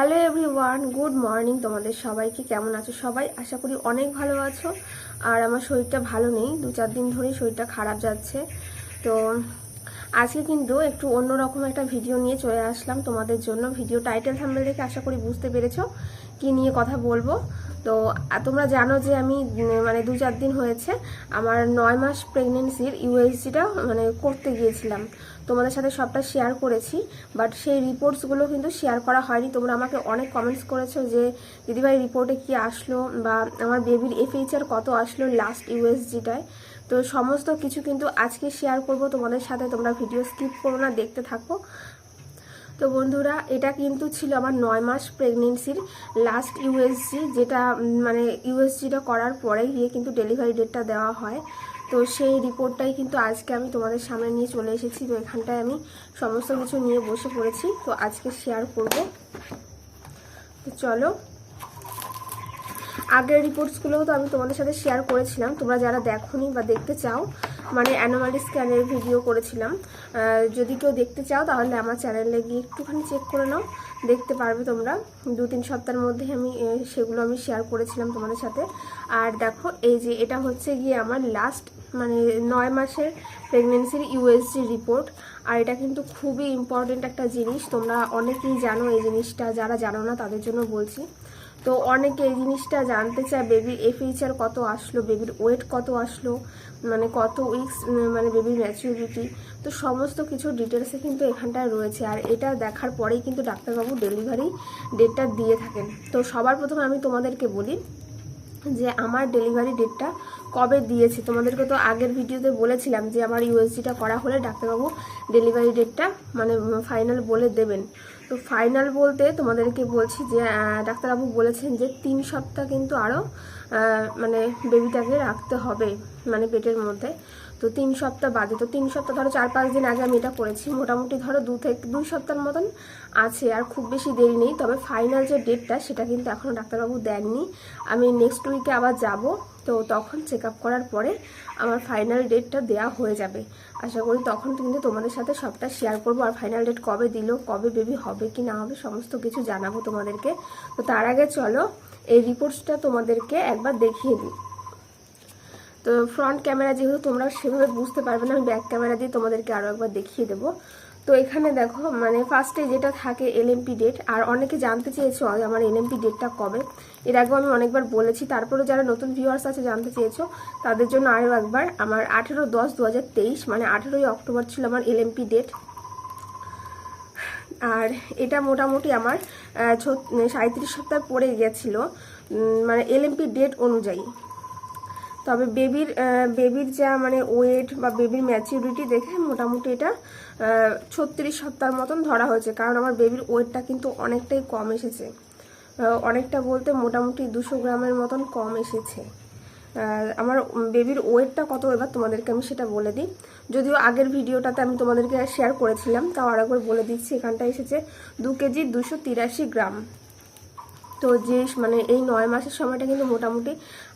Hello everyone, good morning তোমাদের সবাইকে। কেমন আছো সবাই? আশা করি অনেক ভালো আছো। আর আমার শরীরটা ভালো নেই, দু চার দিন ধরেই শরীরটা খারাপ যাচ্ছে। তো আজকে কিন্তু একটু অন্যরকম একটা ভিডিও নিয়ে চলে আসলাম তোমাদের জন্য। ভিডিও টাইটেল থাম্বেল দেখে আশা করি বুঝতে পেরেছ কি নিয়ে কথা বলব। তো তোমরা জানো যে আমি মানে দু চার দিন হয়েছে আমার নয় মাস প্রেগনেন্সির ইউএসজিটা মানে করতে গিয়েছিলাম। তোমাদের সাথে সবটা শেয়ার করেছি বাট সেই রিপোর্টসগুলো কিন্তু শেয়ার করা হয়নি। তোমরা আমাকে অনেক কমেন্টস করেছ যে, দিদিভাই রিপোর্টে কি আসলো বা আমার বেবির এফএইচআর কত আসলো লাস্ট ইউএসজিটায় তো সমস্ত কিছু কিন্তু আজকে শেয়ার করব তোমাদের সাথে, তোমরা ভিডিও স্কিপ করো না, দেখতে থাকো। তো বন্ধুরা, এটা কিন্তু ছিল আমার নয় মাস প্রেগনেন্সির লাস্ট ইউএসজি যেটা মানে ইউএসজিটা করার পরে গিয়ে কিন্তু ডেলিভারি ডেটটা দেওয়া হয়। তো সেই রিপোর্টটাই কিন্তু আজকে আমি তোমাদের সামনে নিয়ে চলে এসেছি। তো এখানটায় আমি সমস্ত কিছু নিয়ে বসে পড়েছি। তো আজকে শেয়ার করব। তো চলো, আগের রিপোর্টসগুলোও তো আমি তোমাদের সাথে শেয়ার করেছিলাম। তোমরা যারা দেখোনি বা দেখতে চাও মানে অ্যানোমালি স্ক্যানের ভিডিও করেছিলাম। যদি কেউ দেখতে চাও, তাহলে আমার চ্যানেলে গিয়ে একটুখানি চেক করে নাও। দেখতে পারবে তোমরা। দু তিন সপ্তাহের মধ্যে আমি সেগুলো আমি শেয়ার করেছিলাম তোমাদের সাথে। আর দেখো, এই যে এটা হচ্ছে গিয়ে আমার লাস্ট মানে নয় মাসের প্রেগনেন্সির ইউএসজি রিপোর্ট আর এটা কিন্তু খুবই ইম্পর্টেন্ট একটা জিনিস। তোমরা অনেকেই জানো এই জিনিসটা। যারা জানো না, তাদের জন্য বলছি। তো অনেকে এই জিনিসটা জানতে চায় বেবির এফএইচআর কত আসলো বেবির ওয়েট কত আসলো। মানে কত উইক্স মানে বেবির ম্যাচিউরিটি তো সমস্ত কিছু ডিটেলসে কিন্তু এখানটায় রয়েছে। আর এটা দেখার পরেই কিন্তু ডাক্তারবাবু ডেলিভারি ডেটটা দিয়ে থাকেন। তো সবার প্রথমে আমি তোমাদেরকে বলি যে, আমার ডেলিভারি ডেটটা কবে দিয়েছে? তোমাদেরকে তো আগের ভিডিওতে বলেছিলাম যে আমার ইউএসজিটা করা হলে ডাক্তারবাবু ডেলিভারি ডেটটা মানে ফাইনাল বলে দেবেন। তো ফাইনাল বলতে তোমাদেরকে বলছি যে ডাক্তারবাবু বলেছেন যে তিন সপ্তাহ কিন্তু আরও মানে বেবিটাকে রাখতে হবে মানে পেটের মধ্যে। তো তিন সপ্তাহ বাদে, তো তিন সপ্তাহ ধরো চার পাঁচ দিন আগে আমি এটা করেছি। মোটামুটি ধরো দু থেকে, দুই সপ্তাহের মতন আছে আর খুব বেশি দেরি নেই, তবে ফাইনাল যে ডেটটা সেটা কিন্তু এখনও ডাক্তারবাবু দেননি। আমি নেক্সট উইকে আবার যাব, তো তখন চেক আপ করার পরে আমার ফাইনাল ডেটটা দেওয়া হয়ে যাবে। আশা করি তখন কিন্তু তোমাদের সাথে সবটা শেয়ার করব, আর ফাইনাল ডেট কবে দিল, কবে বেবি হবে, কি না হবে, সমস্ত কিছু জানাব তোমাদেরকে। তো তার আগে চলো, এই রিপোর্টসটা তোমাদেরকে একবার দেখিয়ে দিই। তো ফ্রন্ট ক্যামেরা যেহেতু তোমরা সেভাবে বুঝতে পারবে না, আমি ব্যাক ক্যামেরা দিয়ে তোমাদেরকে আরও একবার দেখিয়ে দেবো। তো এখানে দেখো মানে ফার্স্টে যেটা থাকে এলএমপি ডেট আর অনেকে জানতে চেয়েছো আমার এলএমপি ডেটটা কবে? এর আগেও আমি অনেকবার বলেছি তারপরে যারা নতুন ভিউয়ার্স আছে জানতে চেয়েছো, তাদের জন্য আরও একবার, আমার আঠেরো দশ দু মানে আঠেরোই অক্টোবর ছিল আমার এলএমপি ডেট আর এটা মোটামুটি আমার সাঁত্রিশ সপ্তাহ পরে গেছিল মানে এলএমপি ডেট অনুযায়ী। তবে বেবির বেবির যা মানে ওয়েট বা বেবির ম্যাচিউরিটি দেখে মোটামুটি এটা ছত্রিশ সপ্তাহের মতন ধরা হয়েছে, কারণ আমার বেবির ওয়েটটা কিন্তু অনেকটাই কম এসেছে। অনেকটা বলতে মোটামুটি দুশো গ্রামের মতন কম এসেছে। আমার বেবির ওয়েটটা কত, এবার তোমাদেরকে আমি সেটা বলে দিই। যদিও আগের ভিডিওটাতে আমি তোমাদেরকে শেয়ার করেছিলাম, তাও আর একবার বলে দিচ্ছি এখানটা এসেছে দু কেজি দুশো তিরাশি গ্রাম। তো যে মানে এই নয় মাসের সময়টা কিন্তু মোটামুটি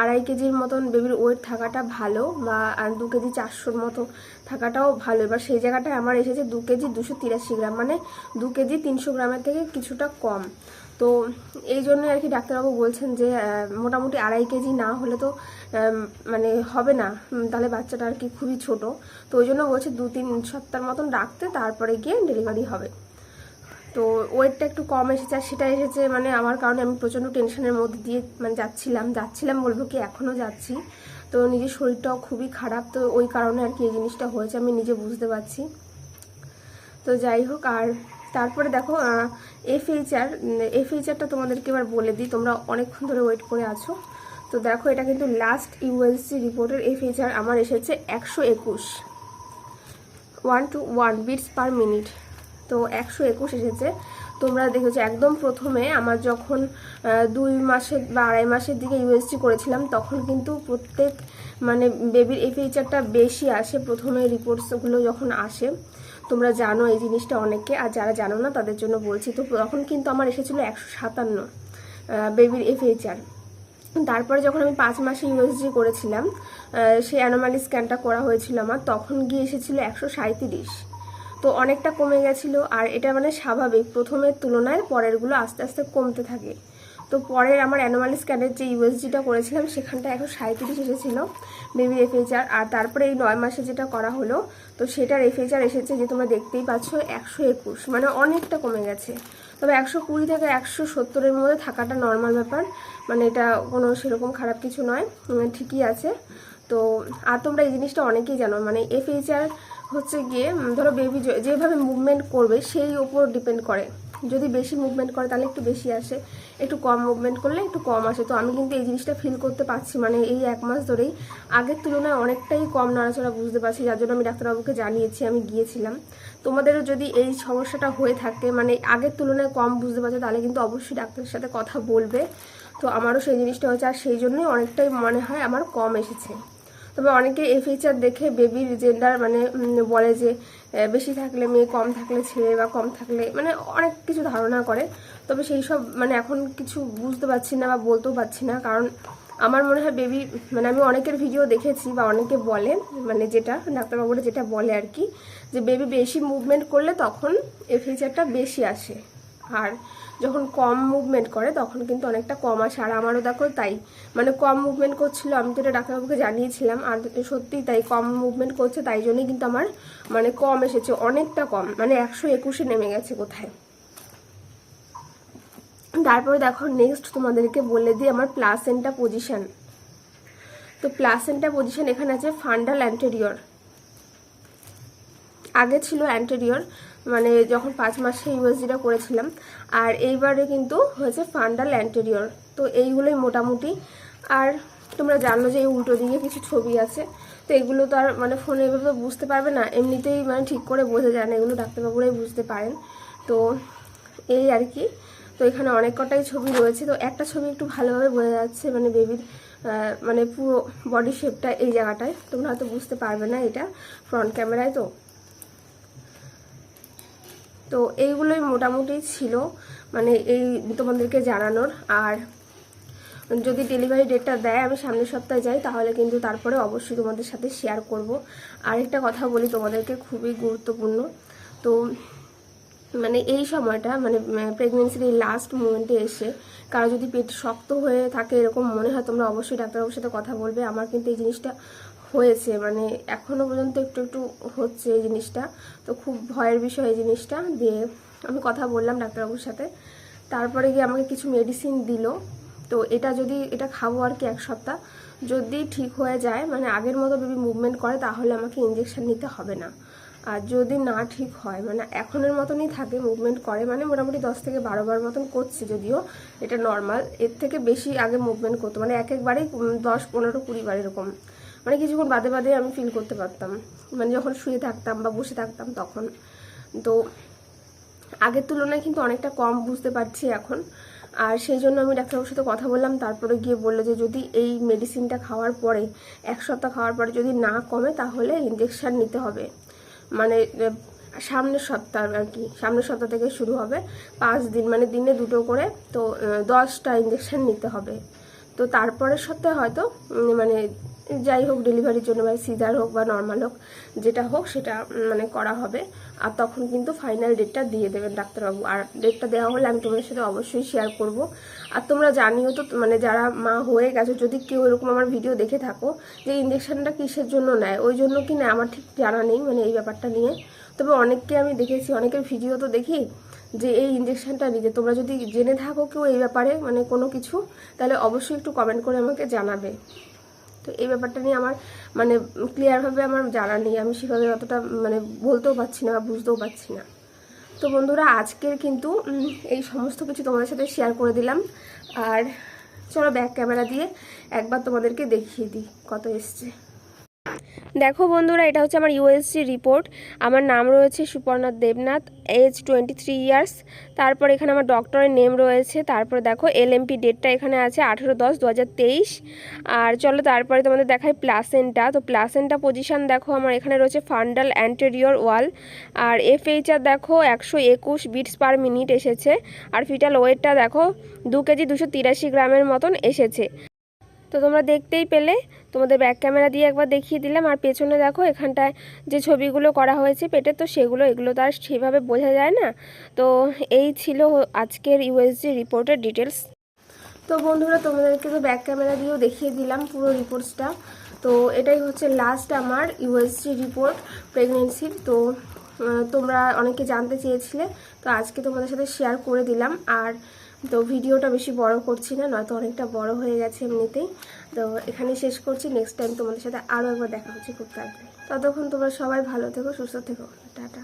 আড়াই কেজির মতন বেবির ওয়েট থাকাটা ভালো, বা আর দু কেজি চারশোর মতো থাকাটাও ভালো। এবার সেই জায়গাটায় আমার এসেছে দু কেজি দুশো তিরাশি গ্রাম মানে দু কেজি তিনশো গ্রামের থেকে কিছুটা কম। তো এই জন্যই আর কি ডাক্তারবাবু বলছেন যে মোটামুটি আড়াই কেজি না হলে তো মানে হবে না। তাহলে বাচ্চাটা আর কি খুবই ছোট। তো ওই জন্য বলছে দু তিন সপ্তাহের মতন রাখতে, তারপরে গিয়ে ডেলিভারি হবে। তো ওয়েটটা একটু কম এসেছে, আর সেটা এসেছে মানে আমার কারণে আমি প্রচণ্ড টেনশনের মধ্যে দিয়ে মানে যাচ্ছিলাম। যাচ্ছিলাম বলব কি এখনও যাচ্ছি। তো নিজের শরীরটাও খুবই খারাপ, তো ওই কারণে আর কি এই জিনিসটা হয়েছে, আমি নিজে বুঝতে পারছি। তো যাই হোক, আর তারপরে দেখো এফএইচআর এফএইচআরটা তোমাদেরকে এবার বলে দিই, তোমরা অনেকক্ষণ ধরে ওয়েট করে আছো। তো দেখো, এটা কিন্তু লাস্ট ইউএলসি রিপোর্টের এফএইচআর আমার এসেছে একশো একুশ। One two one beats per minute তো একশো একুশ এসেছে। তোমরা দেখেছ একদম প্রথমে আমার যখন দুই মাসের বা আড়াই মাসের দিকে ইউএসজি করেছিলাম, তখন কিন্তু প্রত্যেক মানে বেবির এফএইচআরটা বেশি আসে প্রথমে রিপোর্টসগুলো যখন আসে। তোমরা জানো এই জিনিসটা অনেকে আর যারা জানো না তাদের জন্য বলছি। তো তখন কিন্তু আমার এসেছিল একশো সাতান্ন বেবির এফএইচআর তারপরে যখন আমি পাঁচ মাসে ইউএসজি করেছিলাম সেই অ্যানোমালি স্ক্যানটা করা হয়েছিল আমার, তখন গিয়ে এসেছিল একশো সাঁত্রিশ তো অনেকটা কমে গেছিল, আর এটা মানে স্বাভাবিক। প্রথমের তুলনায় পরেরগুলো আস্তে আস্তে কমতে থাকে। তো পরের আমার অ্যানোমাল স্ক্যানের যে ইউএসজিটা করেছিলাম সেখানটা এখন সাঁত্রিশ এসেছিল বেবি এফএইচআর আর তারপরে এই নয় মাসে যেটা করা হলো, তো সেটার এফএইচআর এসেছে যে তোমরা দেখতেই পাচ্ছ একশো একুশ মানে অনেকটা কমে গেছে। তবে একশো কুড়ি থেকে একশো সত্তরের মধ্যে থাকাটা নর্মাল ব্যাপার মানে এটা কোনো সেরকম খারাপ কিছু নয় ঠিকই আছে। তো, আর তোমরা এই জিনিসটা অনেকেই জানো মানে এফএইচআর হচ্ছে গিয়ে ধরো বেবি যেভাবে মুভমেন্ট করবে, সেই ওপর ডিপেন্ড করে। যদি বেশি মুভমেন্ট করে, তাহলে একটু বেশি আসে। একটু কম মুভমেন্ট করলে একটু কম আসে। তো আমি কিন্তু এই জিনিসটা ফিল করতে পারছি। মানে এই এক মাস ধরেই আগের তুলনায় অনেকটাই কম নাড়াচড়া বুঝতে পারছি। যার জন্য আমি ডাক্তারবাবুকে জানিয়েছি, আমি গিয়েছিলাম। তোমাদেরও যদি এই সমস্যাটা হয়ে থাকে মানে আগের তুলনায় কম বুঝতে পারছ, তাহলে কিন্তু অবশ্যই ডাক্তারের সাথে কথা বলবে। তো আমারও সেই জিনিসটা হয়েছে, আর সেই জন্যই অনেকটাই মনে হয় আমার কম এসেছে। তবে অনেকে এই ফিচার দেখে বেবির জেন্ডার মানে বলে যে বেশি থাকলে মেয়ে কম থাকলে ছেলে বা কম থাকলে মানে অনেক কিছু ধারণা করে। তবে সেই সব মানে এখন কিছু বুঝতে পারছি না বা বলতেও পারছি না। কারণ আমার মনে হয় বেবি মানে আমি অনেকের ভিডিও দেখেছি বা অনেকে বলে মানে যেটা, ডাক্তারবাবুরা যেটা বলে আর কি, যে বেবি বেশি মুভমেন্ট করলে তখন এই ফিচারটা বেশি আসে। আর যখন কম মুভমেন্ট করে, তখন কিন্তু অনেকটা কম আসে। আর আমারও দেখো তাই। মানে কম মুভমেন্ট করছিল, আমি তো এটা ডাক্তারবাবুকে জানিয়েছিলাম, আর সত্যিই তাই, কম মুভমেন্ট করছে, তাই জন্যই কিন্তু আমার মানে কম এসেছে, অনেকটা কম। মানে একশো একুশে নেমে গেছে কোথায়। তারপরে দেখো নেক্সট তোমাদেরকে বলে দিই আমার প্লাসেন্টা পজিশন তো প্লাসেন্টা পজিশন এখানে আছে ফান্ডাল অ্যান্টেরিয়র আগে ছিল অ্যান্টেরিয়র মানে যখন পাঁচ মাসে ইউএসজিটা করেছিলাম, আর এইবারে কিন্তু হয়েছে ফান্ডাল অ্যান্টেরিয়র তো এইগুলোই মোটামুটি। আর তোমরা জানো যে এই উল্টো দিকে কিছু ছবি আছে, তো এগুলো তো আর মানে ফোনে এভাবে তো বুঝতে পারবে না। এমনিতেই মানে ঠিক করে বোঝা যায় না, এগুলো ডাক্তারবাবুরাই বুঝতে পারেন। তো এই আর কি। তো এখানে অনেক কটাই ছবি রয়েছে। তো একটা ছবি একটু ভালোভাবে বোঝা যাচ্ছে মানে বেবির মানে পুরো বডি শেপটা এই জায়গাটায়। তোমরা হয়তো বুঝতে পারবে না এটা ফ্রন্ট ক্যামেরায় তো। তো এইগুলোই মোটামুটি ছিল মানে এই তোমাদেরকে জানানোর। আর যদি ডেলিভারি ডেটটা দেয়, আমি সামনের সপ্তাহে যাই, তাহলে কিন্তু তারপরে অবশ্যই তোমাদের সাথে শেয়ার করব। আরেকটা কথা বলি তোমাদেরকে, খুবই গুরুত্বপূর্ণ। তো মানে এই সময়টা মানে প্রেগনেন্সির লাস্ট মোমেন্টে এসে কারও যদি পেট শক্ত হয়ে থাকে এরকম মনে হয়, তোমরা অবশ্যই ডাক্তারবাবুর সাথে কথা বলবে। আমার কিন্তু এই জিনিসটা হয়েছে মানে এখনও পর্যন্ত একটু একটু হচ্ছে এই জিনিসটা। তো খুব ভয়ের বিষয় এই জিনিসটা দিয়ে আমি কথা বললাম ডাক্তারবাবুর সাথে। তারপরে গিয়ে আমাকে কিছু মেডিসিন দিল। তো এটা যদি, এটা খাব আর কি এক সপ্তাহ। যদি ঠিক হয়ে যায় মানে আগের মতো বেবি মুভমেন্ট করে, তাহলে আমাকে ইঞ্জেকশন নিতে হবে না। আর যদি না ঠিক হয় মানে এখনের মতনই থাকে মুভমেন্ট করে মানে মোটামুটি দশ থেকে বারো বার মতন করছে যদিও এটা নর্মাল এর থেকে বেশি আগে মুভমেন্ট করতো মানে এক একবারেই দশ, পনেরো, কুড়ি বার এরকম। মানে কিছুক্ষণ বাদে বাদে আমি ফিল করতে পারতাম। মানে যখন শুয়ে থাকতাম বা বসে থাকতাম তখন। তো আগের তুলনায় কিন্তু অনেকটা কম বুঝতে পারছি এখন। আর সেই জন্য আমি ডাক্তারবাবুর সাথে কথা বললাম, তারপরে গিয়ে বলল যে যদি এই মেডিসিনটা খাওয়ার পরে, এক সপ্তাহ খাওয়ার পরে যদি না কমে তাহলে ইঞ্জেকশন নিতে হবে। মানে সামনের সপ্তাহ আর কি, সামনের সপ্তাহ থেকে শুরু হবে। পাঁচ দিন মানে দিনে দুটো করে, তো দশটা ইঞ্জেকশন নিতে হবে। তো তারপরের সপ্তাহে হয়তো মানে যাই হোক ডেলিভারির জন্য বা সিজার হোক বা নর্মাল হোক, যেটা হোক সেটা মানে করা হবে। আর তখন কিন্তু ফাইনাল ডেটটা দিয়ে দেবেন ডাক্তারবাবু। আর ডেটটা দেওয়া হলে আমি তোমাদের সাথে অবশ্যই শেয়ার করব। আর তোমরা জানিও তো মানে যারা মা হয়ে গেছো, যদি কেউ এরকম আমার ভিডিও দেখে থাকো যে ইঞ্জেকশনটা কিসের জন্য নেয়, ওই জন্য কি না আমার ঠিক জানা নেই মানে এই ব্যাপারটা নিয়ে। তবে অনেককে আমি দেখেছি, অনেকের ভিডিও তো দেখি যে এই ইঞ্জেকশনটা নিতে। তোমরা যদি জেনে থাকো কেউ এই ব্যাপারে মানে কোনো কিছু, তাহলে অবশ্যই একটু কমেন্ট করে আমাকে জানাবে। তো এই ব্যাপারটা নিয়ে আমার মানে ক্লিয়ারভাবে আমার জানা নেই। আমি সেভাবে অতটা মানে বলতেও পারছি না বা বুঝতেও পারছি না। তো বন্ধুরা, আজকের কিন্তু এই সমস্ত কিছু তোমাদের সাথে শেয়ার করে দিলাম। আর চলো ব্যাক ক্যামেরা দিয়ে একবার তোমাদেরকে দেখিয়ে দিই কত এসছে। দেখো বন্ধুরা, এটা হচ্ছে আমার ইউএসজি রিপোর্ট আমার নাম রয়েছে Suparna Debnath age twenty three years তারপর এখানে আমার ডক্টরের নেম রয়েছে। তারপরে দেখো এলএমপি ডেটটা এখানে আছে আঠেরো দশ দু আর চলো তারপরে তোমাদের দেখায় প্লাসেন্টা তো প্লাসেন্টা পজিশন দেখো, আমার এখানে রয়েছে ফান্ডাল অ্যান্টেরিয়র ওয়াল আর এফএইচআর দেখো, একশো একুশ বিটস পার মিনিট এসেছে। আর ফিটাল ওয়েটটা দেখো, দু কেজি দুশো তিরাশি গ্রামের মতন এসেছে। তো তোমরা দেখতেই পেলে তোমাদের ব্যাক ক্যামেরা দিয়ে একবার দেখিয়ে দিলাম। আর পেছনে দেখো, এখানটায় যে ছবিগুলো করা হয়েছে পেটে, তো সেগুলো, এগুলো তো আর সেভাবে বোঝা যায় না। তো এই ছিল আজকের ইউএসজি রিপোর্টের ডিটেলস তো বন্ধুরা, তোমাদেরকে তো ব্যাক ক্যামেরা দিয়েও দেখিয়ে দিলাম পুরো রিপোর্টসটা তো এটাই হচ্ছে লাস্ট আমার ইউএসজি রিপোর্ট প্রেগনেন্সির তো তোমরা অনেকে জানতে চেয়েছিলে, তো আজকে তোমাদের সাথে শেয়ার করে দিলাম। আর তো ভিডিওটা বেশি বড় করছি না, নয়তো অনেকটা বড় হয়ে গেছে এমনিতেই। তো এখানে শেষ করছি। নেক্সট টাইম তোমাদের সাথে আরও একবার দেখা হচ্ছে খুব তাড়াতাড়ি। ততক্ষণ তোমরা সবাই ভালো থেকো, সুস্থ থেকো। টাটা।